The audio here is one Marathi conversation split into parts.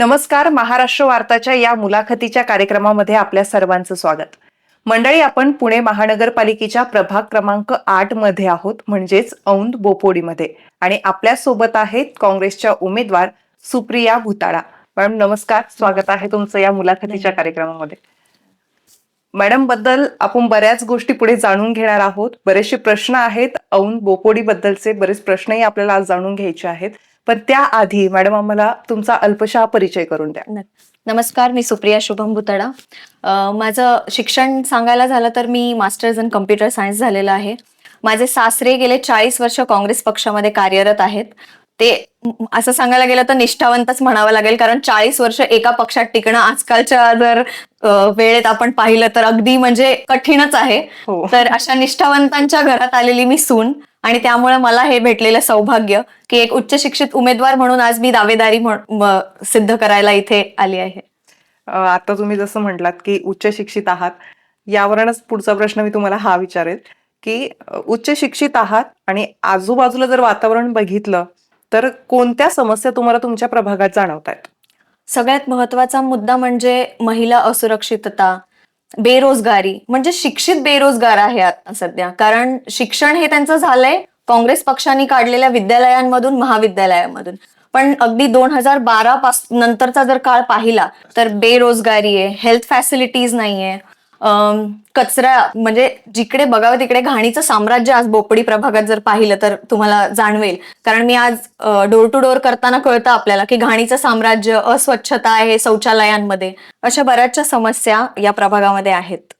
नमस्कार महाराष्ट्र वार्ताच्या या मुलाखतीच्या कार्यक्रमामध्ये आपल्या सर्वांचं स्वागत. मंडळी आपण पुणे महानगरपालिकेच्या प्रभाग क्रमांक आठमध्ये आहोत म्हणजेच औंध बोपोडीमध्ये. आणि आपल्यासोबत आहेत काँग्रेसच्या उमेदवार सुप्रिया भुताळा मॅडम नमस्कार. स्वागत आहे तुमचं या मुलाखतीच्या कार्यक्रमामध्ये. मॅडमबद्दल आपण बऱ्याच गोष्टी पुढे जाणून घेणार आहोत. बरेचसे प्रश्न आहेत औंध बोपोडी बद्दलचे बरेच प्रश्नही आपल्याला आज जाणून घ्यायचे आहेत. पण त्याआधी मॅडम आम्हाला तुमचा अल्पशा परिचय करून द्या. नमस्कार मी सुप्रिया शुभम भुतडा माझं शिक्षण सांगायला झालं तर मी मास्टर्स इन कम्प्युटर सायन्स झालेलं आहे. माझे सासरे गेले चाळीस वर्ष काँग्रेस पक्षामध्ये कार्यरत आहेत. ते असं सांगायला गेलं तर निष्ठावंतच म्हणावं लागेल कारण चाळीस वर्ष एका पक्षात टिकणं आजकालच्या जर वेळेत आपण पाहिलं तर अगदी म्हणजे कठीणच आहे हो. तर अशा निष्ठावंतांच्या घरात आलेली मी सून आणि त्यामुळे मला हे भेटलेलं सौभाग्य की एक उच्च शिक्षित उमेदवार म्हणून आज मी दावेदारी सिद्ध करायला इथे आली आहे आता तुम्ही जसं म्हटलात की उच्च शिक्षित आहात यावरूनच पुढचा प्रश्न मी तुम्हाला हा विचारेल की उच्च शिक्षित आहात आणि आजूबाजूला जर वातावरण बघितलं तर कोणत्या समस्या तुम्हाला तुमच्या प्रभागात जाणवत आहेत सगळ्यात महत्त्वाचा मुद्दा म्हणजे महिला असुरक्षितता बेरोजगारी म्हणजे शिक्षित बेरोजगार आहे आता सध्या. कारण शिक्षण हे त्यांचं झालंय काँग्रेस पक्षाने काढलेल्या विद्यालयांमधून महाविद्यालयामधून. पण अगदी दोन हजार बारा पास नंतरचा जर काळ पाहिला तर बेरोजगारी आहे हेल्थ फॅसिलिटीज नाहीये कचरा म्हणजे जिकडे बघावं तिकडे घाणीचं साम्राज्य आज बोपडी प्रभागात जर पाहिलं तर तुम्हाला जाणवेल. कारण मी आज डोर टू डोर करताना कळतं आपल्याला की घाणीचं साम्राज्य अस्वच्छता आहे शौचालयांमध्ये. अशा बऱ्याचशा समस्या या प्रभागामध्ये आहेत.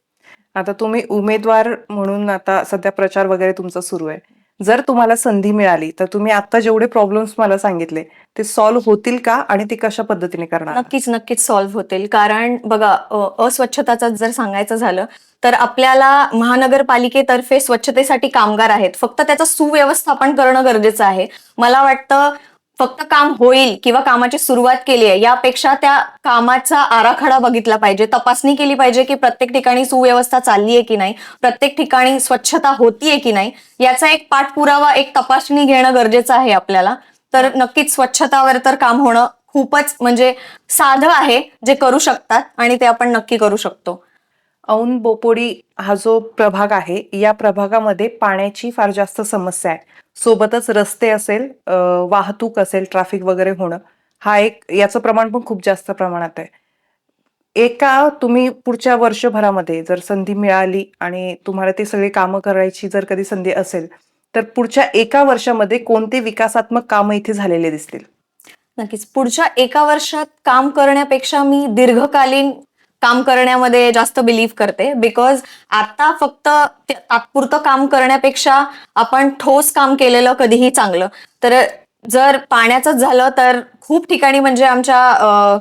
आता तुम्ही उमेदवार म्हणून आता सध्या प्रचार वगैरे तुमचा सुरू आहे. जर तुम्हाला संधी मिळाली तर तुम्ही आता जेवढे प्रॉब्लेम्स मला सांगितले ते सॉल्व्ह होतील का आणि ते कशा पद्धतीने करणार? नक्कीच नक्कीच सॉल्व्ह होतील. कारण बघा अ, अस्वच्छताचं जर सांगायचं झालं तर आपल्याला महानगरपालिकेतर्फे स्वच्छतेसाठी कामगार आहेत. फक्त त्याचं सुव्यवस्थापन करणं गरजेचं आहे. मला वाटतं फक्त काम होईल किंवा कामाची सुरुवात केली आहे यापेक्षा त्या कामाचा आराखडा बघितला पाहिजे. तपासणी केली पाहिजे की प्रत्येक ठिकाणी सुव्यवस्था चालली आहे की नाही प्रत्येक ठिकाणी स्वच्छता होतीये की नाही याचा एक पाठपुरावा एक तपासणी घेणं गरजेचं आहे आपल्याला. तर नक्कीच स्वच्छतावर तर काम होणं खूपच म्हणजे साधं आहे जे करू शकतात आणि ते आपण नक्की करू शकतो. औन बोपोडी हा जो प्रभाग आहे या प्रभागामध्ये पाण्याची फार जास्त समस्या आहे. सोबतच रस्ते असेल वाहतूक असेल ट्रॅफिक वगैरे होणं हा एक याचं प्रमाण पण खूप जास्त प्रमाणात आहे. एका तुम्ही पुढच्या वर्षभरामध्ये जर संधी मिळाली आणि तुम्हाला ते सगळे कामं करायची जर कधी संधी असेल तर पुढच्या एका वर्षामध्ये कोणते विकासात्मक कामं इथे झालेले दिसतील? नक्कीच. पुढच्या एका वर्षात काम करण्यापेक्षा मी दीर्घकालीन काम करण्यामध्ये जास्त बिलीव्ह करते. बिकॉज आता फक्त तात्पुरतं काम करण्यापेक्षा आपण ठोस काम केलेलं कधीही चांगलं. तर जर पाण्याचंच झालं तर खूप ठिकाणी म्हणजे आमच्या अं,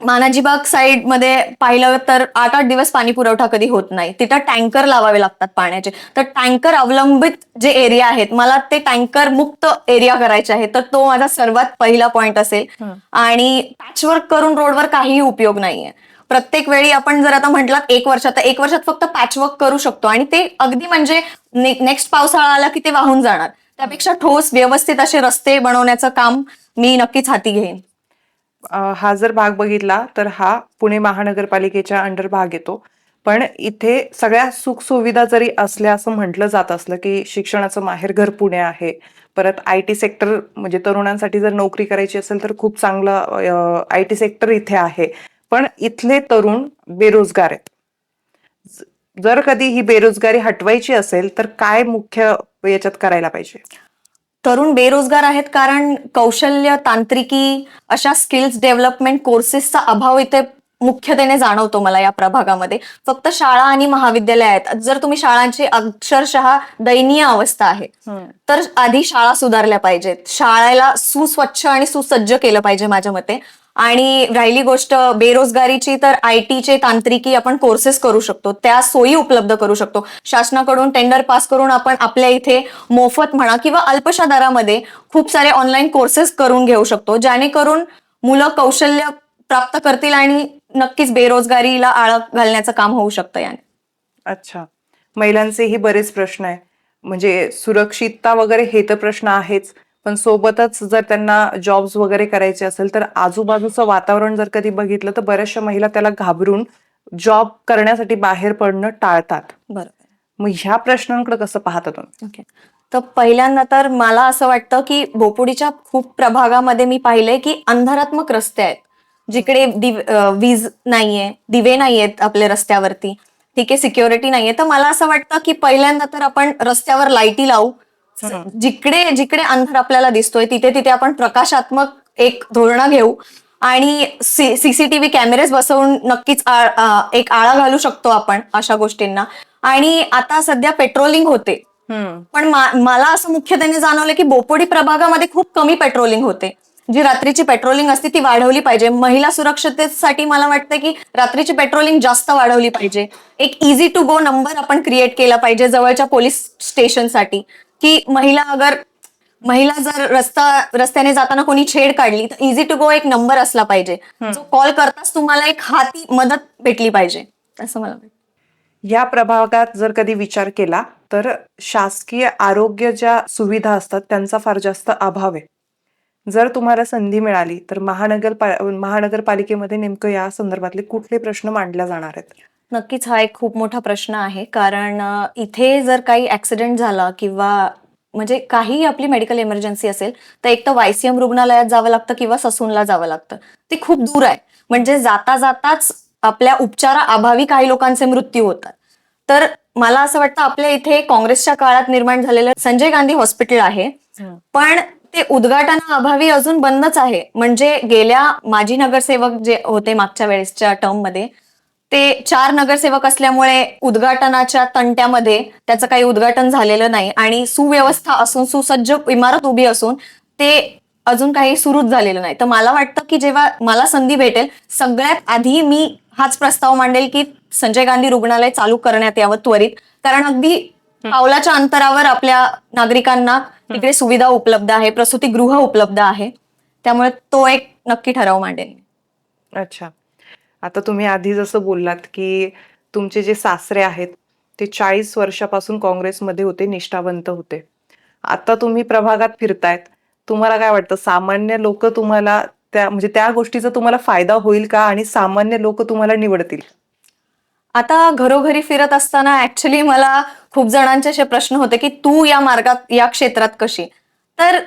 मानाजीबाग साईडमध्ये पाहिलं तर आठ आठ दिवस पाणी पुरवठा कधी होत नाही. तिथं टँकर लावावे लागतात पाण्याचे. तर टँकर अवलंबित जे एरिया आहेत मला ते टँकर मुक्त एरिया करायचे आहे. तर तो माझा सर्वात पहिला पॉइंट असेल. आणि पॅचवर्क करून रोडवर काहीही उपयोग नाहीये. प्रत्येक वेळी आपण जर आता म्हटलं एक वर्षात तर एक वर्षात फक्त पॅचवर्क करू शकतो. आणि ते अगदी म्हणजे नेक्स्ट पावसाळा आला की ते वाहून जाणार. त्यापेक्षा ठोस व्यवस्थित असे रस्ते बनवण्याचं काम मी नक्कीच हाती घेईन. हा जर भाग बघितला तर हा पुणे महानगरपालिकेच्या अंडर भाग येतो. पण इथे सगळ्या सुखसुविधा जरी असल्या असं म्हटलं जात असलं की शिक्षणाचं माहेरघर पुणे आहे परत आय टी सेक्टर म्हणजे तरुणांसाठी जर नोकरी करायची असेल तर खूप चांगलं आय टी सेक्टर इथे आहे. पण इथले तरुण बेरोजगार आहेत. जर कधी ही बेरोजगारी हटवायची असेल तर काय मुख्य याच्यात करायला पाहिजे? तरुण बेरोजगार आहेत कारण कौशल्य तांत्रिकी अशा स्किल्स डेव्हलपमेंट कोर्सेसचा अभाव इथे मुख्यतेने जाणवतो मला या प्रभागामध्ये. फक्त शाळा आणि महाविद्यालय आहेत जर तुम्ही शाळांची अक्षरशः दयनीय अवस्था आहे तर आधी शाळा सुधारल्या पाहिजेत. शाळेला सुस्वच्छ आणि सुसज्ज केलं पाहिजे माझ्या मते. आणि राहिली गोष्ट बेरोजगारीची तर आय टीचे तांत्रिकी आपण कोर्सेस करू शकतो. त्या सोयी उपलब्ध करू शकतो. शासनाकडून टेंडर पास करून आपण आपल्या इथे मोफत म्हणा किंवा अल्पशा दरामध्ये खूप सारे ऑनलाईन कोर्सेस करून घेऊ शकतो. जेणेकरून मुलं कौशल्य प्राप्त करतील आणि नक्कीच बेरोजगारीला आळा घालण्याचं काम होऊ शकतं याने. अच्छा. महिलांचेही बरेच प्रश्न आहे म्हणजे सुरक्षितता वगैरे हे तर प्रश्न आहेच. पण सोबतच जर त्यांना जॉब्स वगैरे करायचे असेल तर आजूबाजूचं वातावरण जर कधी बघितलं तर बऱ्याचशा महिला त्याला घाबरून जॉब करण्यासाठी बाहेर पडणं टाळतात. बरोबर. मग ह्या प्रश्नांकडे कसं पाहता तुम्ही? ओके. तर पहिल्यांदा तर मला असं वाटतं की बोपोडीच्या खूप प्रभागामध्ये मी पाहिलंय की अंधारात्मक रस्ते आहेत. जिकडे वीज नाहीये दिवे नाहीयेत आपल्या रस्त्यावरती ठीक आहे सिक्युरिटी नाहीये तर मला असं वाटतं की पहिल्यांदा तर आपण रस्त्यावर लाईटी लावू. जिकडे जिकडे अंधार आपल्याला दिसतोय तिथे तिथे आपण प्रकाशात्मक एक धोरणं घेऊ. आणि सीसीटीव्ही कॅमेरेज बसवून नक्कीच एक आळा घालू शकतो आपण अशा गोष्टींना. आणि आता सध्या पेट्रोलिंग होते. पण मला असं मुख्यत्वेने जाणवलं की बोपोडी प्रभागामध्ये खूप कमी पेट्रोलिंग होते. जी रात्रीची पेट्रोलिंग असते ती वाढवली पाहिजे. महिला सुरक्षतेसाठी मला वाटतं की रात्रीची पेट्रोलिंग जास्त वाढवली पाहिजे. एक इझी टू गो नंबर आपण क्रिएट केला पाहिजे जवळच्या पोलीस स्टेशनसाठी की महिला अगर महिला जर रस्ता रस्त्याने जाताना कोणी छेड काढली तर इझी टू गो एक नंबर असला पाहिजे. जो कॉल करताच तुम्हाला एक हाती मदत भेटली पाहिजे. असं मला वाटतं. या प्रभागात जर कधी विचार केला तर शासकीय आरोग्य ज्या सुविधा असतात त्यांचा फार जास्त अभाव आहे. जर तुम्हाला संधी मिळाली तर महानगर महानगरपालिकेमध्ये नेमकं या संदर्भातले कुठले प्रश्न मांडल्या जाणार आहेत? नक्कीच हा एक खूप मोठा प्रश्न आहे. कारण इथे जर काही ऍक्सिडेंट झाला किंवा म्हणजे काही आपली मेडिकल इमर्जन्सी असेल तर एक तर वायसीएम रुग्णालयात जावं लागतं किंवा ससूनला जावं लागतं. ते खूप दूर आहे. म्हणजे जाता जाताच आपल्या उपचाराअभावी काही लोकांचे मृत्यू होतात. तर मला असं वाटतं आपल्या इथे काँग्रेसच्या काळात निर्माण झालेलं संजय गांधी हॉस्पिटल आहे. पण ते उद्घाटनाअभावी अजून बंदच आहे. म्हणजे गेल्या माजी नगरसेवक जे होते मागच्या वेळेसच्या टर्ममध्ये ते चार नगरसेवक असल्यामुळे उद्घाटनाच्या तंट्यामध्ये त्याचं काही उद्घाटन झालेलं नाही. आणि सुव्यवस्था असून सुसज्ज इमारत उभी असून ते अजून काही सुरूच झालेलं नाही. तर मला वाटतं की जेव्हा मला संधी भेटेल सगळ्यात आधी मी हाच प्रस्ताव मांडेल की संजय गांधी रुग्णालय चालू करण्यात यावं त्वरित. कारण अगदी पावलाच्या अंतरावर आपल्या नागरिकांना तिकडे सुविधा उपलब्ध आहे प्रसूतीगृह उपलब्ध आहे. त्यामुळे तो एक नक्की ठराव मांडेल. अच्छा. आता तुम्ही आधी जसं बोललात की तुमचे जे सासरे आहेत ते चाळीस वर्षापासून काँग्रेसमध्ये होते निष्ठावंत होते. आता तुम्ही प्रभागात फिरतायत तुम्हाला काय वाटतं सामान्य लोक तुम्हाला त्या म्हणजे त्या गोष्टीचा तुम्हाला फायदा होईल का आणि सामान्य लोक तुम्हाला निवडतील? आता घरोघरी फिरत असताना ऍक्च्युली मला खूप जणांचे असे प्रश्न होते की तू या मार्गात या क्षेत्रात कशी? तर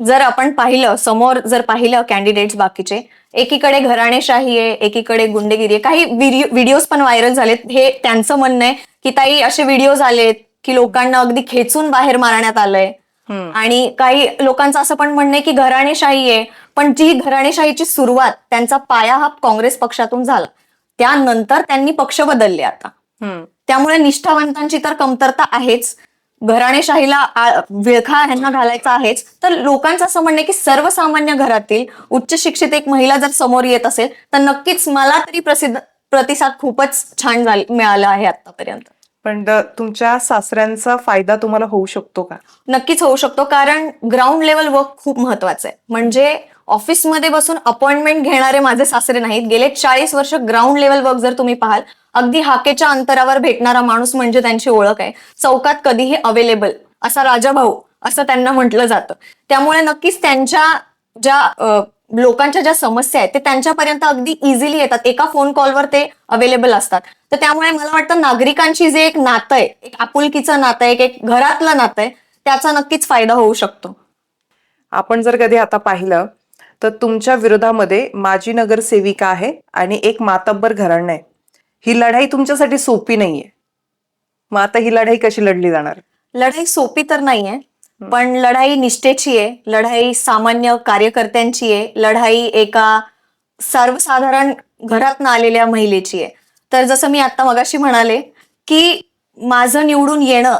जर आपण पाहिलं समोर जर पाहिलं कॅन्डिडेट्स बाकीचे एकीकडे घराणेशाही आहे एकीकडे गुंडेगिरी आहे काही व्हिडिओज पण व्हायरल झालेत. हे त्यांचं म्हणणं आहे की ताई असे व्हिडिओज आलेत की लोकांना अगदी खेचून बाहेर मारण्यात आलंय. आणि काही लोकांचं असं पण म्हणणं आहे की घराणेशाही आहे पण जी घराणेशाहीची सुरुवात त्यांचा पाया हा काँग्रेस पक्षातून झाला. त्यानंतर त्यांनी पक्ष बदलले आता. त्यामुळे निष्ठावंतांची तर कमतरता आहेच. घराणेशाहीला विळखा ह्यांना घालायचा आहेच. तर लोकांचं असं म्हणणं आहे की सर्वसामान्य घरातील उच्च शिक्षित एक महिला जर समोर येत असेल तर नक्कीच मला तरी प्रसिद्ध प्रतिसाद खूपच छान झाल मिळाला आहे आतापर्यंत पण तुमच्या सासऱ्यांचा फायदा तुम्हाला होऊ शकतो का? नक्कीच होऊ शकतो. कारण ग्राउंड लेवल वर्क खूप महत्वाचं आहे. म्हणजे ऑफिसमध्ये बसून अपॉइंटमेंट घेणारे माझे सासरे नाहीत. गेले चाळीस वर्ष ग्राउंड लेवल वर्क जर तुम्ही पाहाल अगदी हाकेच्या अंतरावर भेटणारा माणूस म्हणजे त्यांची ओळख आहे. चौकात कधीही अवेलेबल असा राजा भाऊ असं त्यांना म्हटलं जातं. त्यामुळे नक्कीच त्यांच्या ज्या लोकांच्या ज्या समस्या आहेत ते त्यांच्यापर्यंत अगदी इझिली येतात. एका फोन कॉलवर ते अवेलेबल असतात. तर त्यामुळे मला वाटतं नागरिकांची जे एक नातं आहे एक आपुलकीचं नातं आहे एक घरातलं नातं आहे त्याचा नक्कीच फायदा होऊ शकतो. आपण जर कधी आता पाहिलं तर तुमच्या विरोधामध्ये माजी नगरसेविका आहे आणि एक मातब्बर घराणं आहे. ही लढाई तुमच्यासाठी सोपी नाहीये. मग आता ही लढाई कशी लढली जाणार? लढाई सोपी तर नाहीये पण लढाई निष्ठेची आहे लढाई सामान्य कार्यकर्त्यांची आहे लढाई एका सर्वसाधारण घरातनं आलेल्या महिलेची आहे. तर जसं मी आता मगाशी म्हणाले की माझं निवडून येणं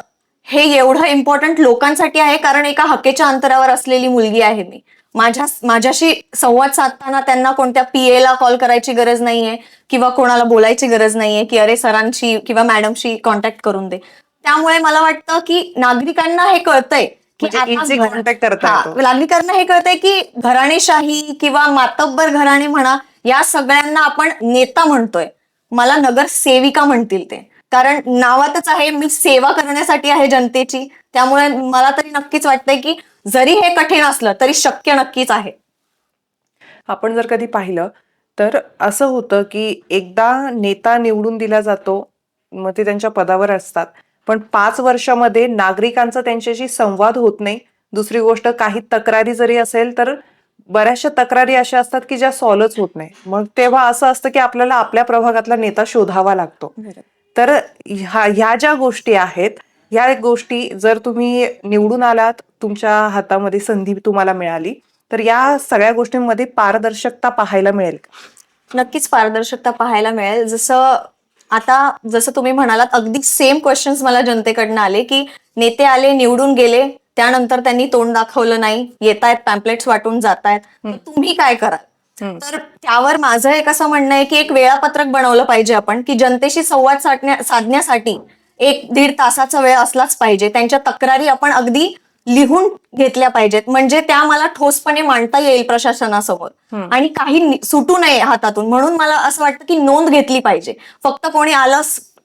हे एवढं इम्पॉर्टंट लोकांसाठी आहे कारण एका हकेच्या अंतरावर असलेली मुलगी आहे मी. माझ्या माझ्याशी संवाद साधताना त्यांना कोणत्या पीए ला कॉल करायची गरज नाहीये किंवा कोणाला बोलायची गरज नाहीये की अरे सरांशी किंवा मॅडमशी कॉन्टॅक्ट करून दे. त्यामुळे मला वाटतं की नागरिकांना हे कळतंय की म्हणजे. नागरिकांना हे कळतंय की घराणेशाही किंवा मातब्बर घराणे म्हणा या सगळ्यांना आपण नेता म्हणतोय. मला नगरसेविका म्हणतील ते. कारण नावातच आहे मी सेवा करण्यासाठी आहे जनतेची. त्यामुळे मला तरी नक्कीच वाटतंय की जरी हे कठीण असलं तरी शक्य नक्कीच आहे. आपण जर कधी पाहिलं तर असं होतं की एकदा नेता निवडून दिला जातो मग ते त्यांच्या पदावर असतात. पण पाच वर्षामध्ये नागरिकांचा त्यांच्याशी संवाद होत नाही. दुसरी गोष्ट काही तक्रारी जरी असेल तर बऱ्याचशा तक्रारी अशा असतात की ज्या सॉल्वच होत नाही. मग तेव्हा असं असतं की आपल्याला आपल्या प्रभागातला नेता शोधावा लागतो. तर ह्या ह्या ज्या गोष्टी आहेत ह्या गोष्टी जर तुम्ही निवडून आलात तुमच्या हातामध्ये संधी तुम्हाला मिळाली तर या सगळ्या गोष्टींमध्ये पारदर्शकता पाहायला मिळेल? नक्कीच पारदर्शकता पाहायला मिळेल जसं आता जसं तुम्ही म्हणालात अगदी सेम क्वेश्चन्स मला जनतेकडनं आले की नेते आले निवडून गेले त्यानंतर त्यांनी तोंड दाखवलं नाही येतायत पॅम्पलेट्स वाटून जातायत तर तुम्ही काय कराल. तर त्यावर माझं एक असं म्हणणं आहे की एक वेळापत्रक बनवलं पाहिजे आपण की जनतेशी संवाद साधण्या साधण्यासाठी एक दीड तासाचा वेळ असलाच पाहिजे. त्यांच्या तक्रारी आपण अगदी लिहून घेतल्या पाहिजेत. म्हणजे त्या मला ठोसपणे मांडता येईल प्रशासनासमोर. आणि काही सुटू नये हातातून. म्हणून मला असं वाटतं की नोंद घेतली पाहिजे. फक्त कोणी आलं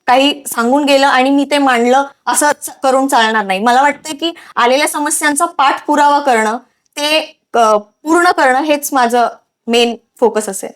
काही सांगून गेलं आणि मी ते मांडलं असं करून चालणार नाही. मला वाटतं की आलेल्या समस्यांचा पाठपुरावा करणं ते पूर्ण करणं हेच माझं मेन फोकस असेल.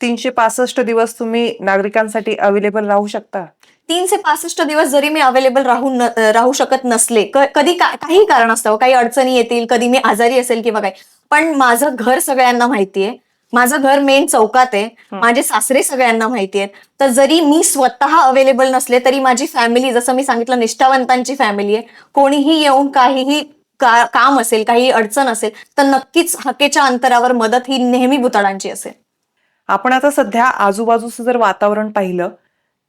तीनशे पासष्ट दिवस तुम्ही नागरिकांसाठी अवेलेबल राहू शकता. तीनशे पासष्ट दिवस जरी मी अवेलेबल राहू राहू शकत नसले कधी का- काही कारण असतं काही अडचणी येतील कधी मी आजारी असेल किंवा काय पण माझं घर सगळ्यांना माहितीये. माझं घर मेन चौकात आहे. माझे सासरे सगळ्यांना माहिती आहेत तर जरी मी स्वतः अवेलेबल नसले तरी माझी फॅमिली जसं मी सांगितलं निष्ठावंतांची फॅमिली आहे. कोणीही येऊन काहीही का- काम असेल काही अडचण असेल तर नक्कीच हकेच्या अंतरावर मदत ही नेहमी भुताळांची असेल. आपण आता सध्या आजूबाजूचं जर वातावरण पाहिलं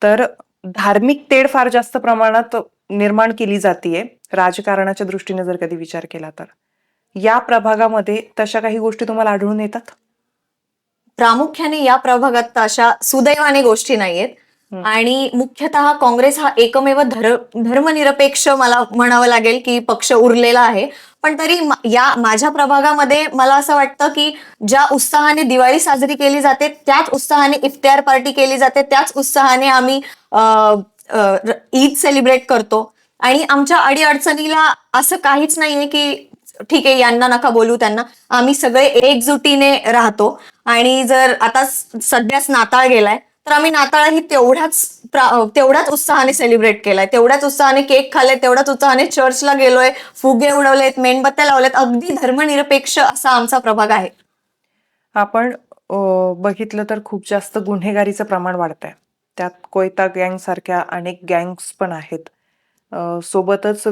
तर धार्मिक तेढ फार जास्त प्रमाणात निर्माण केली जातीये राजकारणाच्या दृष्टीने जर कधी विचार केला तर. या प्रभागामध्ये तशा काही गोष्टी तुम्हाला आढळून येतात? प्रामुख्याने या प्रभागात तर अशा सुदैवाने गोष्टी नाहीयेत. आणि मुख्यतः काँग्रेस हा एकमेव धर धर्मनिरपेक्ष मला म्हणावं लागेल की पक्ष उरलेला आहे. पण तरी या माझ्या प्रभागामध्ये मला असं वाटतं की ज्या उत्साहाने दिवाळी साजरी केली जाते त्याच उत्साहाने इफ्तार पार्टी केली जाते त्याच उत्साहाने आम्ही ईद सेलिब्रेट करतो. आणि आमच्या अडीअडचणीला असं काहीच नाहीये की ठीक आहे यांना नका बोलू त्यांना. आम्ही सगळे एकजुटीने राहतो. आणि जर आता सध्याच नाताळ गेलाय तर आम्ही नाताळही तेवढ्याच तेवढ्याच उत्साहाने सेलिब्रेट केलाय. तेवढ्याच उत्साहाने केक खाले तेवढ्याच उत्साहाने चर्चला गेलोय फुगे उडवलेत मेणबत्त्या लावल्यात अगदी धर्मनिरपेक्ष असा आमचा प्रभाग आहे. आपण बघितलं तर खूप जास्त गुन्हेगारीचं प्रमाण वाढत आहे त्यात कोयता गँग सारख्या अनेक गँग्स पण आहेत. सोबतच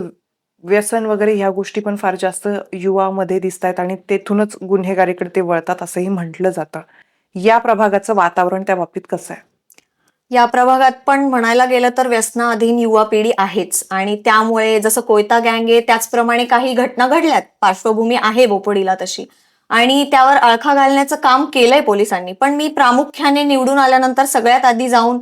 व्यसन वगैरे ह्या गोष्टी पण फार जास्त युवामध्ये दिसत आहेत आणि तेथूनच गुन्हेगारीकडे ते वळतात असंही म्हटलं जातं. या प्रभागाचं वातावरण त्या बाबतीत कसं आहे? या प्रभागात पण म्हणायला गेलं तर व्यसनाधीन युवा पिढी आहेच. आणि त्यामुळे जसं कोयता गँग आहे त्याचप्रमाणे काही घटना घडल्यात. पार्श्वभूमी आहे बोपडीला तशी. आणि त्यावर अळखा घालण्याचं काम केलंय पोलिसांनी. पण मी प्रामुख्याने निवडून आल्यानंतर सगळ्यात आधी जाऊन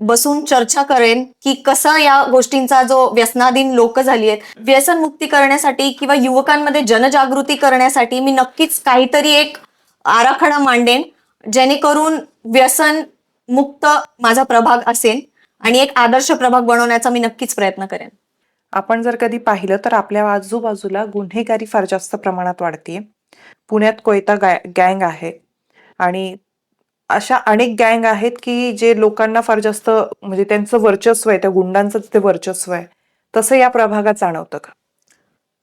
बसून चर्चा करेन की कसं या गोष्टींचा जो व्यसनाधीन लोक झाली आहेत व्यसन मुक्ती करण्यासाठी किंवा युवकांमध्ये जनजागृती करण्यासाठी मी नक्कीच काहीतरी एक आराखडा मांडेन. जेणेकरून व्यसन मुक्त माझा प्रभाग असेल आणि एक आदर्श प्रभाग बनवण्याचा मी नक्कीच प्रयत्न करेन. आपण जर कधी पाहिलं तर आपल्या आजूबाजूला गुन्हेगारी फार जास्त प्रमाणात वाढतीये. पुण्यात कोयता गँग आहे आणि अशा अनेक गँग आहेत की जे लोकांना फार जास्त म्हणजे त्यांचं वर्चस्व आहे त्या गुंडांचं तिथे वर्चस्व आहे. तसं या प्रभागात जाणवतं का?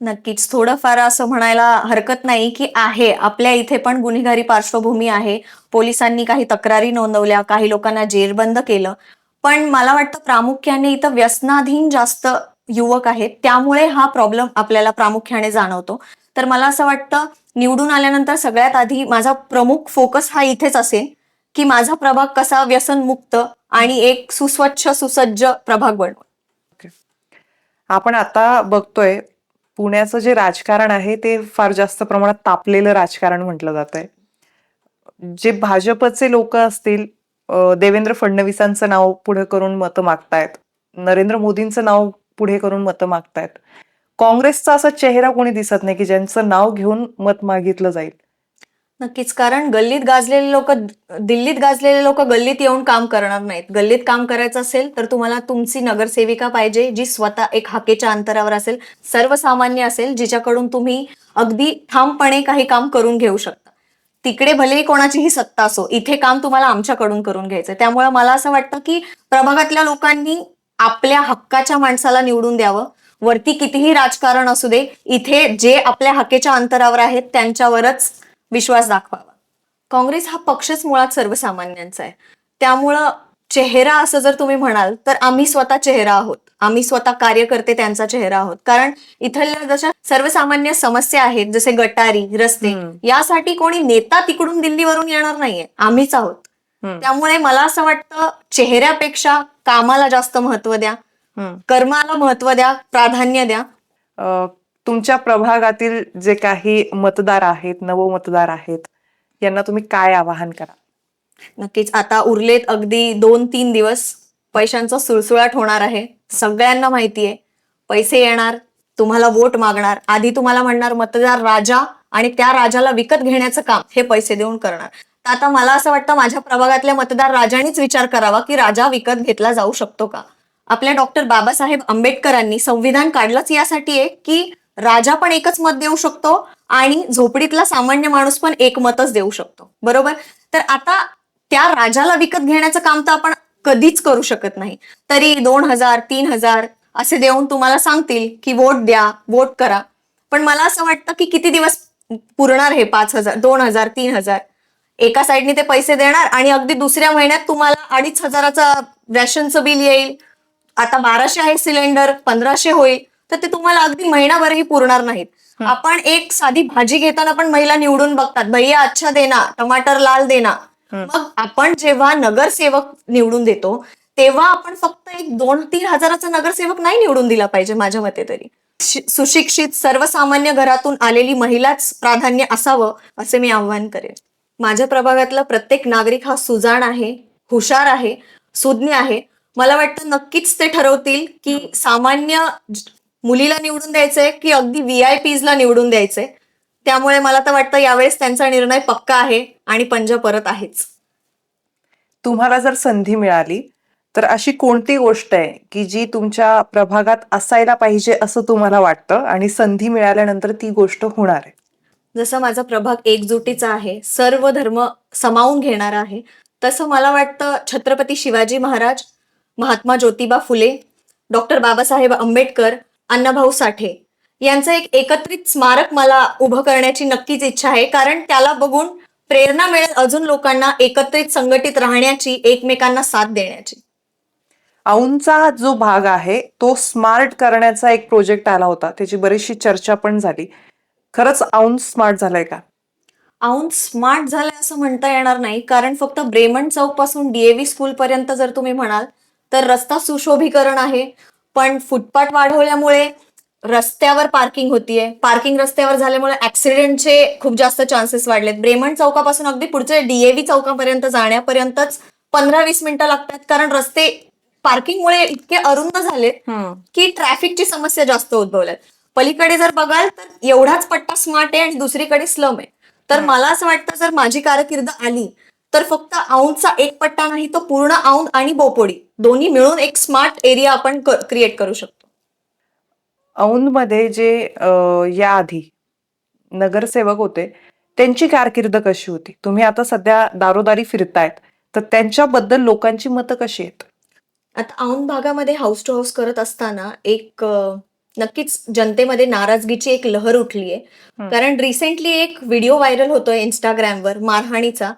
नक्कीच. थोडंफार असं म्हणायला हरकत नाही की आहे. आपल्या इथे पण गुन्हेगारी पार्श्वभूमी आहे. पोलिसांनी काही तक्रारी नोंदवल्या काही लोकांना जेरबंद केलं. पण मला वाटतं प्रामुख्याने इथं व्यसनाधीन जास्त युवक आहेत. त्यामुळे हा प्रॉब्लेम आपल्याला प्रामुख्याने जाणवतो. तर मला असं वाटतं निवडून आल्यानंतर सगळ्यात आधी माझा प्रमुख फोकस हा इथेच असेल की माझा प्रभाग कसा व्यसनमुक्त आणि एक सुस्वच्छ सुसज्ज प्रभाग बनवा. आपण आता बघतोय पुण्याचं जे राजकारण आहे ते फार जास्त प्रमाणात तापलेलं राजकारण म्हटलं जात आहे जे भाजपचे लोक असतील देवेंद्र फडणवीसांचं नाव पुढे करून मतं मागतायत. नरेंद्र मोदींचं नाव पुढे करून मतं मागतायत. काँग्रेसचा असा चेहरा कोणी दिसत नाही की ज्यांचं नाव घेऊन मत मागितलं जाईल. नक्कीच. कारण गल्लीत गाजलेले लोक दिल्लीत गाजलेले लोक गल्लीत येऊन काम करणार नाहीत. गल्लीत काम करायचं असेल तर तुम्हाला तुमची नगरसेविका पाहिजे जी स्वतः एक हाकेच्या अंतरावर असेल सर्वसामान्य असेल जिच्याकडून तुम्ही अगदी ठामपणे काही काम करून घेऊ शकता. तिकडे भलेही कोणाचीही सत्ता असो इथे काम तुम्हाला आमच्याकडून करून घ्यायचं त्यामुळे मला असं वाटतं की प्रभागातल्या लोकांनी आपल्या हक्काच्या माणसाला निवडून द्यावं. वरती कितीही राजकारण असू दे इथे जे आपल्या हक्केच्या अंतरावर आहेत त्यांच्यावरच विश्वास दाखवावा. काँग्रेस हा पक्षच मुळात सर्वसामान्यांचा आहे. त्यामुळं चेहरा असं जर तुम्ही म्हणाल तर आम्ही स्वतः चेहरा आहोत. आम्ही स्वतः कार्यकर्ते त्यांचा चेहरा आहोत. कारण इथल्या जशा सर्वसामान्य समस्या आहेत जसे गटारी रस्ते. यासाठी कोणी नेता तिकडून दिल्लीवरून येणार नाहीये. आम्हीच आहोत. त्यामुळे मला असं वाटतं चेहऱ्यापेक्षा कामाला जास्त महत्त्व द्या. कर्माला महत्त्व द्या प्राधान्य द्या. तुमच्या प्रभागातील जे काही मतदार आहेत नवमतदार आहेत यांना तुम्ही काय आवाहन करा? नक्कीच. आता उरलेत अगदी दोन तीन दिवस पैशांचा सुळसुळाट होणार आहे. सगळ्यांना माहितीये पैसे येणार तुम्हाला वोट मागणार. आधी तुम्हाला म्हणणार मतदार राजा आणि त्या राजाला विकत घेण्याचं काम हे पैसे देऊन करणार. तर आता मला असं वाटतं माझ्या प्रभागातल्या मतदार राजांनीच विचार करावा की राजा विकत घेतला जाऊ शकतो का? आपल्या डॉक्टर बाबासाहेब आंबेडकरांनी संविधान काढलंच यासाठी आहे की राजा पण एकच मत देऊ शकतो आणि झोपडीतला सामान्य माणूस पण एक मतच देऊ शकतो. बरोबर? तर आता त्या राजाला विकत घेण्याचं काम तर आपण कधीच करू शकत नाही. तरी दोन हजार तीन हजार असे देऊन तुम्हाला सांगतील की वोट द्या वोट करा. पण मला असं वाटतं की किती दिवस पुरणार हे पाच हजार दोन हजार तीन हजार? एका साईडने ते पैसे देणार आणि अगदी दुसऱ्या महिन्यात तुम्हाला अडीच हजाराचं रॅशनचं बिल येईल. आता बाराशे आहे सिलेंडर पंधराशे होईल. तर ते तुम्हाला अगदी महिनाभरही पुरणार नाहीत. आपण एक साधी भाजी घेताना पण महिला निवडून बघतात. भैया अच्छा देना. टमाटर लाल देना. मग आपण जेव्हा नगरसेवक निवडून देतो तेव्हा आपण फक्त एक दोन तीन हजाराचा नगरसेवक नाही निवडून दिला पाहिजे माझ्या मते तरी. सुशिक्षित सर्वसामान्य घरातून आलेली महिलाच प्राधान्य असावं असे मी आव्हान करेन. माझ्या प्रभागातला प्रत्येक नागरिक हा सुजाण आहे हुशार आहे सुज्ञ आहे. मला वाटतं नक्कीच ते ठरवतील की सामान्य मुलीला निवडून द्यायचंय की अगदी व्ही आय पीजला निवडून द्यायचंय? त्यामुळे मला तर वाटतं यावेळेस त्यांचा निर्णय पक्का आहे आणि पंज परत आहेच. तुम्हाला जर संधी मिळाली तर अशी कोणती गोष्ट आहे की जी तुमच्या प्रभागात असायला पाहिजे असं तुम्हाला वाटतं आणि संधी मिळाल्यानंतर ती गोष्ट होणार आहे? जसं माझा प्रभाग एकजुटीचा आहे सर्व धर्म सामावून घेणारा आहे तसं मला वाटतं छत्रपती शिवाजी महाराज महात्मा ज्योतिबा फुले डॉक्टर बाबासाहेब आंबेडकर अण्णाभाऊ साठे. यांचं एक एकत्रित स्मारक मला उभं करण्याची नक्कीच इच्छा आहे कारण त्याला बघून प्रेरणा मिळेल अजून लोकांना एकत्रित संघटित राहण्याची एकमेकांना साथ देण्याची. औंधचा जो भाग आहे तो स्मार्ट करण्याचा एक प्रोजेक्ट आला होता त्याची बरीचशी चर्चा पण झाली. खरंच औंध स्मार्ट झालाय का? औंध स्मार्ट झालंय असं म्हणता येणार नाही कारण फक्त ब्रेमंड चौकपासून डीएव्ही स्कूल पर्यंत जर तुम्ही म्हणाल तर रस्ता सुशोभीकरण आहे पण फुटपाथ वाढवल्यामुळे रस्त्यावर पार्किंग होतीये. पार्किंग रस्त्यावर झाल्यामुळे ऍक्सिडेंटचे खूप जास्त चान्सेस वाढलेत. ब्रेमंड चौकापासून अगदी पुढचे डीएव्ही चौकापर्यंत जाण्यापर्यंतच पंधरा वीस मिनिटं लागतात. कारण रस्ते पार्किंगमुळे इतके अरुंद झालेत की ट्रॅफिकची समस्या जास्त उद्भवल्यात. पलीकडे जर बघाल तर एवढाच पट्टा स्मार्ट आहे आणि दुसरीकडे स्लम आहे. तर मला असं वाटतं जर माझी कारकीर्द आली तर फक्त औंधचा एक पट्टा नाही तो पूर्ण औंध आणि बोपोडी. दोन्ही मिळून एक स्मार्ट एरिया आपण क्रिएट करू शकतो. औंधमध्ये जे अं, याआधी नगरसेवक होते त्यांची कारकीर्द कशी होती? तुम्ही आता सध्या दारोदारी फिरतायत तर त्यांच्याबद्दल लोकांची मतं कशी आहेत? आता औंध भागामध्ये हाऊस टू हाऊस करत असताना एक नक्कीच जनतेमध्ये नाराजगीची एक लहर उठली आहे. कारण रिसेंटली एक व्हिडिओ व्हायरल होतोय इंस्टाग्रामवर मारहाणीचा.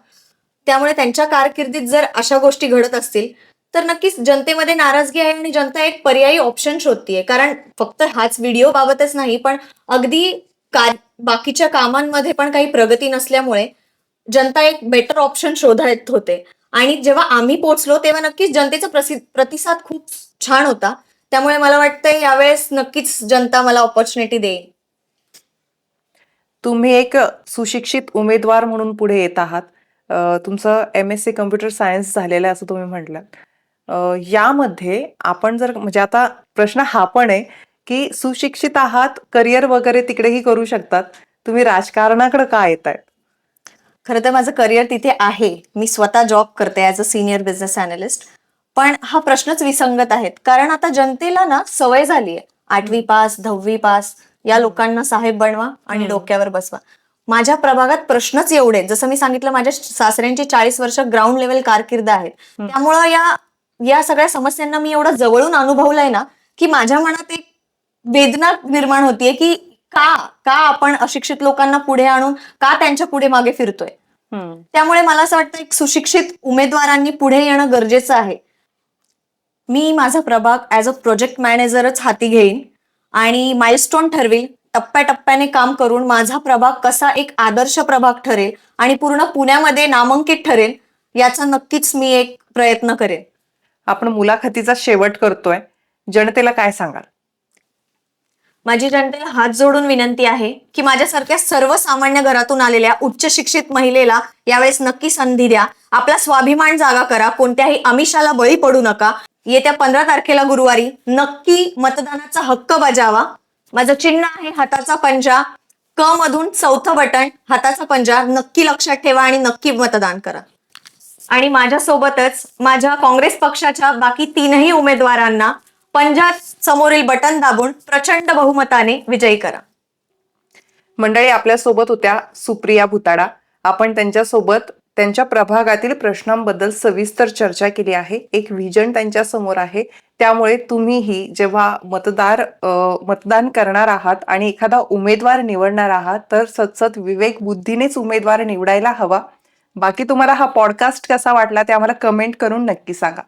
त्यामुळे त्यांच्या कारकिर्दीत जर अशा गोष्टी घडत असतील तर नक्कीच जनतेमध्ये नाराजगी आहे आणि जनता एक पर्यायी ऑप्शन शोधतीये. कारण फक्त हाच व्हिडिओ बाबतच नाही पण अगदी कार बाकीच्या कामांमध्ये पण काही प्रगती नसल्यामुळे जनता एक बेटर ऑप्शन शोधायत होते. आणि जेव्हा आम्ही पोहोचलो तेव्हा नक्कीच जनतेचा प्रतिसाद खूप छान होता. त्यामुळे मला वाटतं यावेळेस नक्कीच जनता मला ऑपॉर्च्युनिटी देईल. तुम्ही एक सुशिक्षित उमेदवार म्हणून पुढे येत आहात. तुमचं M S C computer science झालेलं आहे असं तुम्ही म्हटलं यामध्ये आपण जर म्हणजे आता प्रश्न हा पण आहे की सुशिक्षित आहात करिअर वगैरे तिकडेही करू शकतात तुम्ही राजकारणाकडे का येत आहेत खरं तर माझं करिअर तिथे आहे. मी स्वतः जॉब करते as a senior business analyst पण हा प्रश्नच विसंगत आहेत. कारण आता जनतेला ना सवय झाली आहे आठवी पास दहावी पास या लोकांना साहेब बनवा आणि. डोक्यावर बसवा. माझ्या प्रभागात प्रश्नच एवढे. जसं मी सांगितलं माझ्या सासऱ्यांची चाळीस वर्ष ग्राउंड लेवल कारकीर्द आहेत हम्म. त्यामुळं या या सगळ्या समस्यांना मी एवढं जवळून अनुभवलंय ना की माझ्या मनात एक वेदना निर्माण होतीये की का का आपण अशिक्षित लोकांना पुढे आणून का त्यांच्या पुढे मागे फिरतोय. त्यामुळे मला असं वाटतं एक सुशिक्षित उमेदवारांनी पुढे येणं गरजेचं आहे मी माझा प्रभाग ऍज अ प्रोजेक्ट मॅनेजरच हाती घेईन आणि माइलस्टोन ठरवील टप्प्याटप्प्याने काम करून माझा प्रभाग कसा एक आदर्श प्रभाग ठरेल आणि पूर्ण पुण्यामध्ये नामांकित ठरेल याचा नक्कीच मी एक प्रयत्न करेन. आपण मुलाखतीचा शेवट करतोय. जनतेला काय सांगाल? माझी जनतेला हात जोडून विनंती आहे की माझ्यासारख्या सर्वसामान्य घरातून आलेल्या उच्च शिक्षित महिलेला यावेळेस नक्की संधी द्या. आपला स्वाभिमान जागा करा. कोणत्याही आमिषाला बळी पडू नका. येत्या पंधरा तारखेला गुरुवारी नक्की मतदानाचा हक्क बजावा. माझं चिन्ह आहे हाताचा पंजा. क मधून चौथं बटन हाताचा पंजा. नक्की लक्षात ठेवा आणि नक्की मतदान करा. आणि माझ्यासोबतच माझ्या काँग्रेस पक्षाच्या बाकी तीनही उमेदवारांना पंजा समोरील बटन दाबून प्रचंड बहुमताने विजयी करा. मंडळी आपल्यासोबत होत्या सुप्रिया भुताडा. आपण त्यांच्यासोबत त्यांच्या प्रभागातील प्रश्नांबद्दल सविस्तर चर्चा केली आहे. एक व्हिजन त्यांच्यासमोर आहे. त्यामुळे तुम्हीही जेव्हा मतदार मतदान करणार आहात आणि एखादा उमेदवार निवडणार आहात तर सतसत विवेक बुद्धीनेच उमेदवार निवडायला हवा. बाकी तुम्हाला हा पॉडकास्ट कसा वाटला ते आम्हाला कमेंट करून नक्की सांगा.